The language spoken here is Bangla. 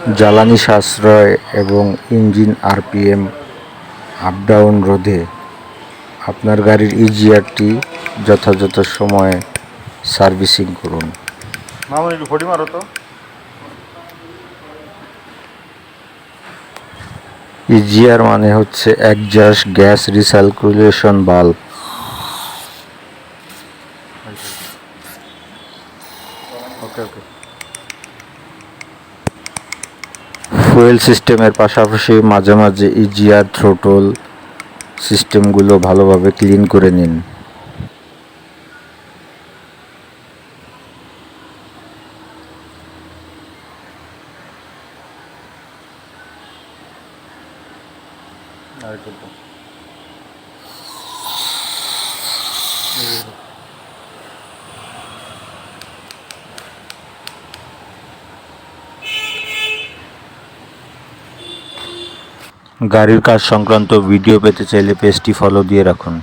জ্বালানি সাশ্রয় এবং ইঞ্জিন আরপিএম আপ ডাউন রোধে আপনার গাড়ির ইজিআরটি যথাযথ সময়ে সার্ভিসিং করুন। মামুন একটু ফটি মারো তো। ইজিআর মানে হচ্ছে একজাস্ট গ্যাস রিসার্কুলেশন বাল্ব ওকে ওকে ফুয়েল সিস্টেমের পাশাপাশি মাঝে মাঝে ইজিআর থ্রোটল সিস্টেমগুলো ভালোভাবে ক্লিন করে নিন। আর গাড়ির কাজ সংক্রান্ত ভিডিও পেতে চাইলে পেজটি ফলো দিয়ে রাখুন।